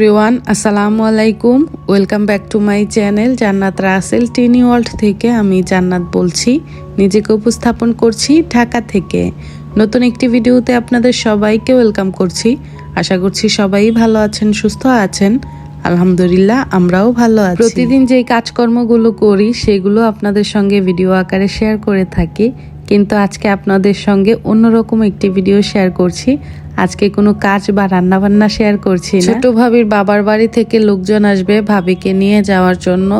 Everyone আসসালামু আলাইকুম। Welcome back to my channel Jannat Rasel Tini world থেকে আমি জান্নাত বলছি। নিজেকে উপস্থাপন করছি ঢাকা থেকে। নতুন একটি ভিডিওতে আপনাদের সবাইকে ওয়েলকাম করছি। আশা করছি সবাই ভালো আছেন, সুস্থ আছেন। আলহামদুলিল্লাহ, আমরাও ভালো আছি। প্রতিদিন যে কাজকর্মগুলো করি, সেগুলো আপনাদের সঙ্গে ভিডিও আকারে শেয়ার করে থাকি। কিন্তু আজকে আপনাদের সঙ্গে অন্যরকম একটি ভিডিও শেয়ার করছি। আজকে কোনো কাজ বা রান্না বান্না শেয়ার করছি ছোট ভাবির বাবার বাড়ি থেকে লোকজন আসবে ভাবিকে নিয়ে যাওয়ার জন্য।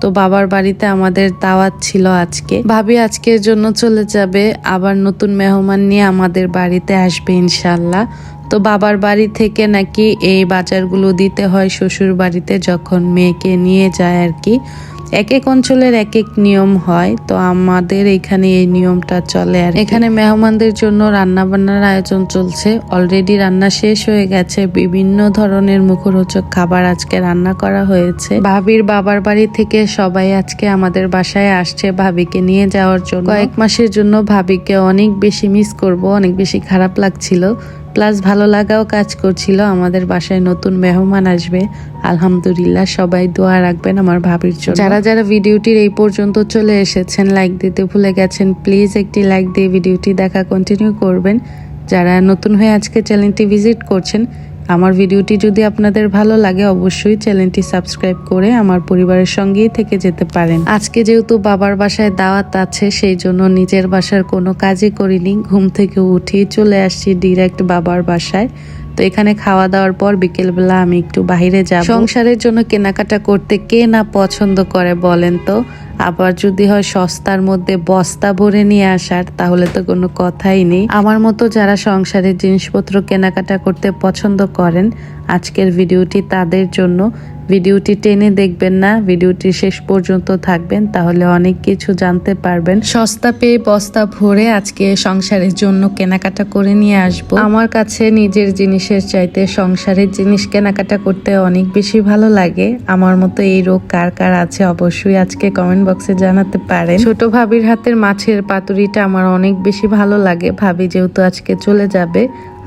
তো বাবার বাড়িতে আমাদের দাওয়াত ছিল আজকে। ভাবি আজকের জন্য চলে যাবে, আবার নতুন মেহমান নিয়ে আমাদের বাড়িতে আসবে ইনশাল্লাহ তো বাবার বাড়ি থেকে নাকি এই বাজারগুলো দিতে হয় শ্বশুর বাড়িতে যখন মেয়েকে নিয়ে যায় আর কি। এক এক অঞ্চলের এক এক নিয়ম হয়, তো আমাদের এখানে এই নিয়মটা চলে। আর এখানে মেহমানদের জন্য রান্না বান্নার আয়োজন চলছে। অলরেডি রান্না শেষ হয়ে গেছে। বিভিন্ন ধরনের মুখরোচক খাবার আজকে রান্না করা হয়েছে। ভাবির বাবার বাড়ি থেকে সবাই আজকে আমাদের বাসায় আসছে ভাবিকে নিয়ে যাওয়ার জন্য। কয়েক মাসের জন্য ভাবিকে অনেক বেশি মিস করব, অনেক বেশি খারাপ লাগছিল। প্লাস ভালো লাগাও কাজ করছিল, আমাদের বাসায় নতুন মেহমান আসবে। আলহামদুলিল্লাহ, সবাই দোয়া রাখবেন আমার ভাবির জন্য। যারা যারা ভিডিওটির এই পর্যন্ত চলে এসেছেন লাইক দিতে ভুলে গেছেন প্লিজ একটি লাইক দিয়ে ভিডিওটি দেখা কন্টিনিউ করবেন। যারা নতুন হয়ে আজকে চ্যানেলটি ভিজিট করছেন আমার ভিডিওটি যদি আপনাদের ভালো লাগে, অবশ্যই চ্যানেলটি সাবস্ক্রাইব করে আমার পরিবারের সঙ্গেই থেকে যেতে পারেন। আজকে যেহেতু বাবার বাসায় দাওয়াত আছে, সেই জন্য নিজের বাসার কোনো কাজই করিনি। ঘুম থেকে উঠি চলে আসছি ডিরেক্ট বাবার বাসায়। তো এখানে খাওয়া দাওয়ার পর বিকেলবেলা আমি একটু বাইরে যাব। সংসারের জন্য কেনাকাটা করতে কে না পছন্দ করে বলেন তো? আবার যদি হয় সস্তার মধ্যে বস্তা ভরে নিয়ে আসার, তাহলে তো কোনো কথাই নেই। আমার মতো যারা সংসারের জিনিসপত্র কেনাকাটা করতে পছন্দ করেন, আজকের ভিডিওটি তাদের জন্য ভিডিওটি টেনে দেখবেন না, ভিডিওটি শেষ পর্যন্ত থাকবেন, তাহলে অনেক কিছু জানতে পারবেন। সস্তা পেয়ে বস্তা ভরে আজকে সংসারের জন্য কেনাকাটা করে নিয়ে আসব। আমার কাছে নিজের জিনিসের চাইতে সংসারের জিনিস কেনাকাটা করতে অনেক বেশি ভালো লাগে। আমার মতো এই রোগ কার কার আছে অবশ্যই আজকে কমেন্ট বক্সে জানাতে পারেন। ছোট ভাবির হাতের মাছের পাতুরিটা আমার অনেক বেশি ভালো লাগে। ভাবি যেহেতু আজকে চলে যাবে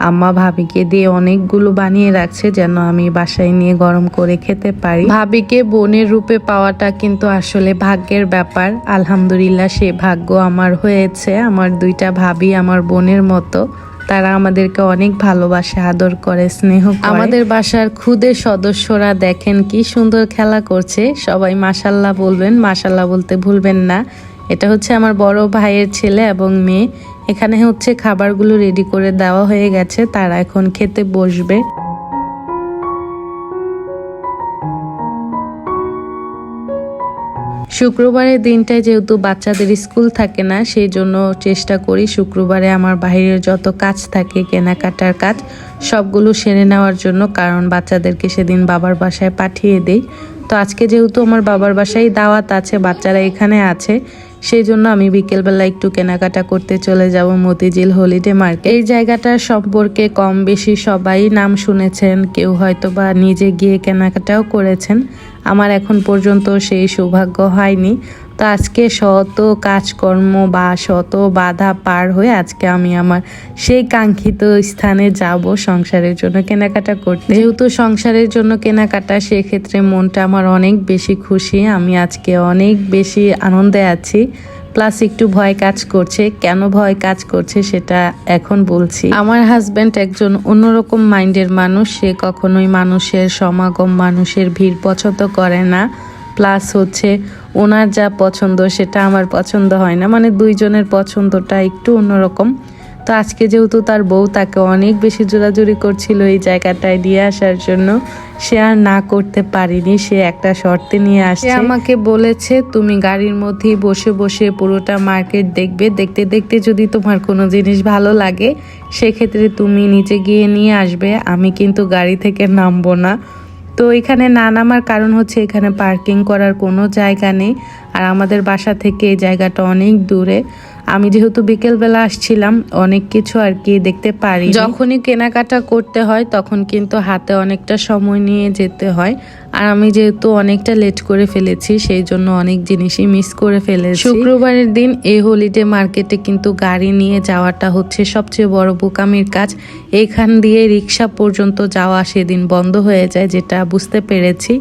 আম্মা ভাবিকে দিয়ে অনেকগুলো বানিয়ে রাখছে যেন আমি বাসায় নিয়ে গরম করে খেতে পারি। ভাবিকে বোনের রূপে পাওয়াটা কিন্তু আসলে ভাগ্যের ব্যাপার। আলহামদুলিল্লাহ সে ভাগ্য আমার হয়েছে। আমার দুইটা ভাবি আমার বোনের মতো। তারা আমাদেরকে অনেক ভালোবাসে, আদর করে, স্নেহ আমাদের বাসার খুদে সদস্যরা দেখেন কি সুন্দর খেলা করছে। সবাই মাসাল্লাহ বলবেন মাসাল্লাহ বলতে ভুলবেন না। এটা হচ্ছে আমার বড় ভাইয়ের ছেলে এবং মেয়ে। এখানে হচ্ছে খাবারগুলো রেডি করে দেওয়া হয়ে গেছে, তারা এখন খেতে বসবে। শুক্রবারের দিনটায় যেহেতু বাচ্চাদের স্কুল থাকে না, সেই জন্য চেষ্টা করি শুক্রবারে আমার বাইরের যত কাজ থাকে, কেনাকাটার কাজ, সবগুলো সেরে নেওয়ার জন্য, কারণ বাচ্চাদেরকে সেদিন বাবার বাসায় পাঠিয়ে দেই। তো আজকে যেহেতু আমার বাবার বাসায় দাওয়াত আছে, বাচ্চারা এখানে আছে সেই জন্য আমি বিকেলবেলা একটু কেনাকাটা করতে চলে যাব মতিঝিল হলিডে মার্কেট। এই জায়গাটার সম্পর্কে কম বেশি সবাই নাম শুনেছেন, কেউ হয়তো বা নিজে গিয়ে কেনাকাটাও করেছেন। আমার এখন পর্যন্ত সেই সৌভাগ্য হয়নি। তো আজকে শত কাজকর্ম বা শত বাধা পার হয়ে আজকে আমি আমার সেই কাঙ্ক্ষিত স্থানে যাব সংসারের জন্য কেনাকাটা করতে। যেহেতু সংসারের জন্য কেনাকাটা, সেক্ষেত্রে মনটা আমার অনেক বেশি খুশি। আমি আজকে অনেক বেশি আনন্দে আছি। প্লাস একটু ভয় কাজ করছে। কেন ভয় কাজ করছে সেটা এখন বলছি। আমার হাজব্যান্ড একজন অন্যরকম মাইন্ডের মানুষ। সে কখনোই মানুষের সমাগম, মানুষের ভিড় পছন্দ করে না। প্লাস হচ্ছে ওনার যা পছন্দ সেটা আমার পছন্দ হয় না। মানে দুইজনের পছন্দটা একটু অন্যরকম। তো আজকে যেহেতু তার বউ তাকে অনেক বেশি জোরাজুরি করছিল এই জায়গাটায় দিয়ে আসার জন্য, সে আর না করতে পারিনি। সে একটা শর্তে নিয়ে আসছে। আমাকে বলেছে, তুমি গাড়ির মধ্যেই বসে বসে পুরোটা মার্কেট দেখবে। দেখতে দেখতে যদি তোমার কোনো জিনিস ভালো লাগে, সেক্ষেত্রে তুমি নিচে গিয়ে নিয়ে আসবে। আমি কিন্তু গাড়ি থেকে নামবো না। তো এখানে না নামার কারণ হচ্ছে এখানে পার্কিং করার কোনো জায়গা নেই। আর আমাদের বাসা থেকে এই জায়গাটা অনেক দূরে। আমি যেহেতু বিকেলবেলা আসছিলাম, অনেক কিছু আর কি দেখতে পারি যখনই কেনাকাটা করতে হয়, তখন কিন্তু হাতে অনেকটা সময় নিয়ে যেতে হয়। আর আমি যেহেতু অনেকটা লেট করে ফেলেছি সেই জন্য অনেক জিনিসই মিস করে ফেলেছি। শুক্রবারের দিন এই হলিডে মার্কেটে কিন্তু গাড়ি নিয়ে যাওয়াটা হচ্ছে সবচেয়ে বড় বোকামির কাজ। এখান দিয়ে রিক্সা পর্যন্ত যাওয়া সেদিন বন্ধ হয়ে যায় যেটা বুঝতে পেরেছি।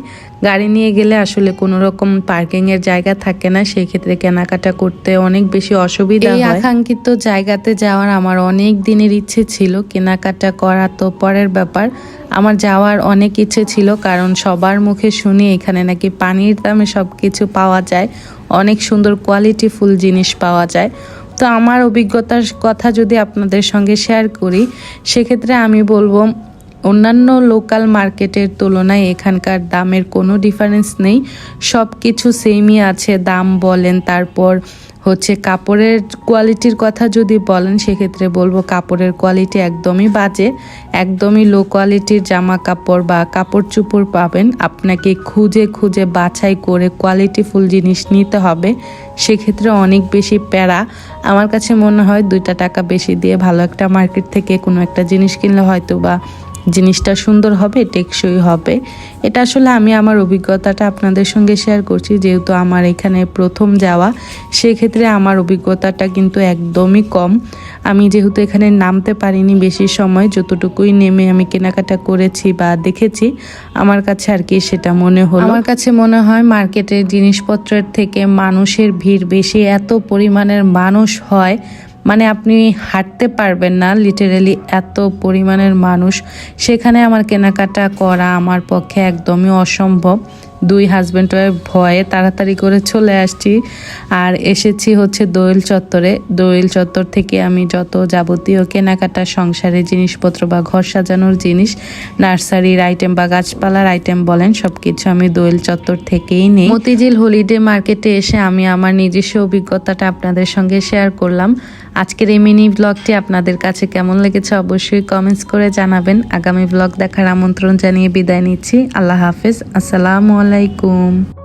গাড়ি নিয়ে গেলে আসলে কোনো রকম পার্কিং এর জায়গা থাকে না সেই ক্ষেত্রে কেনাকাটা করতে অনেক বেশি অসুবিধা হয়। আকাঙ্ক্ষিত জায়গাতে যাওয়ার আমার অনেক দিনের ইচ্ছে ছিল কেনাকাটা করা তো পরের ব্যাপার। আমার যাওয়ার অনেক ইচ্ছে ছিল, কারণ সবার মুখে শুনি এখানে নাকি পানির দামে সব কিছু পাওয়া যায়, অনেক সুন্দর কোয়ালিটি ফুল জিনিস পাওয়া যায়। তো আমার অভিজ্ঞতার কথা যদি আপনাদের সঙ্গে শেয়ার করি, সেক্ষেত্রে আমি বলব অন্যান্য লোকাল মার্কেটের তুলনায় এখানকার দামের কোনো ডিফারেন্স নেই। সব কিছু সেমই আছে, দাম বলেন, তারপর হচ্ছে কাপড়ের কোয়ালিটির কথা যদি বলেন, সেক্ষেত্রে বলব কাপড়ের কোয়ালিটি একদমই বাজে। একদমই লো কোয়ালিটির জামা কাপড় বা কাপড় চুপড় পাবেন। আপনাকে খুঁজে খুঁজে বাছাই করে কোয়ালিটিফুল জিনিস নিতে হবে। সেক্ষেত্রে অনেক বেশি প্যারা। আমার কাছে মনে হয় দুইটা টাকা বেশি দিয়ে ভালো একটা মার্কেট থেকে কোনো একটা জিনিস কিনলে হয়তো বা জিনিসটা সুন্দর হবে, টেকসই হবে। এটা আসলে আমি আমার অভিজ্ঞতাটা আপনাদের সঙ্গে শেয়ার করছি, যেহেতু আমার এখানে প্রথম যাওয়া, সেক্ষেত্রে আমার অভিজ্ঞতাটা কিন্তু একদমই কম। আমি যেহেতু এখানে নামতে পারিনি বেশি সময়, যতটুকুই নেমে আমি কেনাকাটা করেছি বা দেখেছি, আমার কাছে আর কি সেটা মনে হলো। আমার কাছে মনে হয় মার্কেটের জিনিসপত্রের থেকে মানুষের ভিড় বেশি, এত পরিমাণের মানুষ হয় মানে আপনি হাঁটতে পারবেন না লিটারেলি এত পরিমাণের মানুষ। সেখানে আমার কেনাকাটা করা আমার পক্ষে একদমই অসম্ভব। দুই হাজব্যান্ড ওয়াইফ ভয়ে তাড়াতাড়ি করে চলে আসছি আর এসেছি হচ্ছে দোয়েল চত্বরে। দোয়েল চত্বর থেকে আমি যত যাবতীয় কেনাকাটা সংসারের জিনিসপত্র বা ঘর সাজানোর জিনিস, নার্সারির আইটেম বা গাছপালার আইটেম বলেন সব কিছু আমি দোয়েল চত্বর থেকেই নিই। মতিঝিল হলিডে মার্কেটে এসে আমি আমার নিজস্ব অভিজ্ঞতাটা আপনাদের সঙ্গে শেয়ার করলাম। আজকের এই মিনি ব্লগটি আপনাদের কাছে কেমন লেগেছে অবশ্যই কমেন্টস করে জানাবেন। আগামী ব্লগ দেখার আমন্ত্রণ জানিয়ে বিদায় নিচ্ছি। আল্লাহ হাফেজ। আসসালামু আলাইকুম।